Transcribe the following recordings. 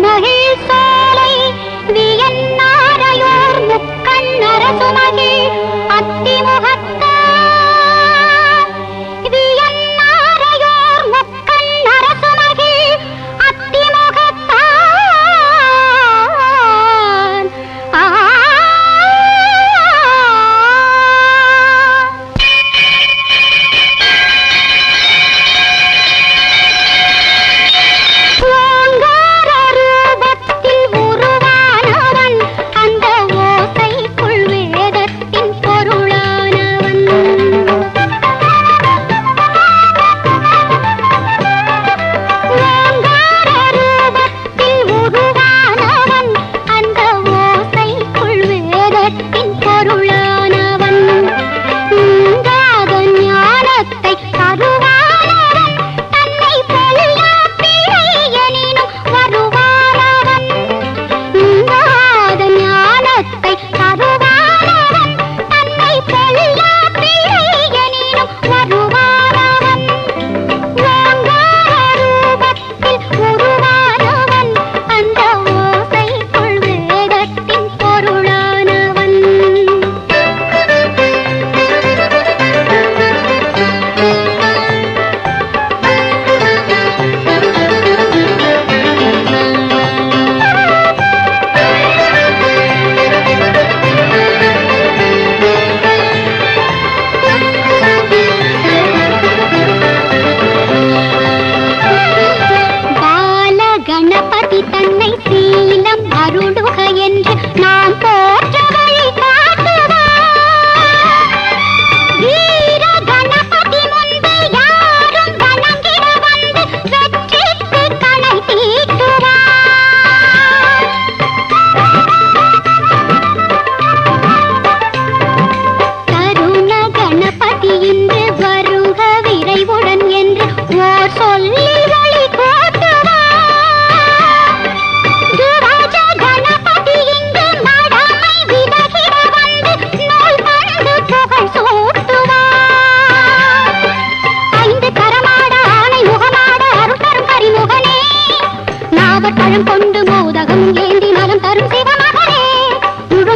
महेश பழம் கொண்டு மோதகம் ஏந்தி மனம் தரும் சிவமகனே. முழு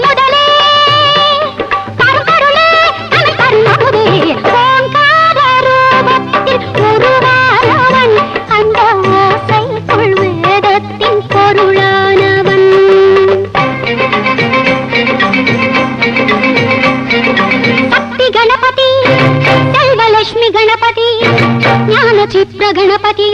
கணபதி ஞான சித்திர கணபதி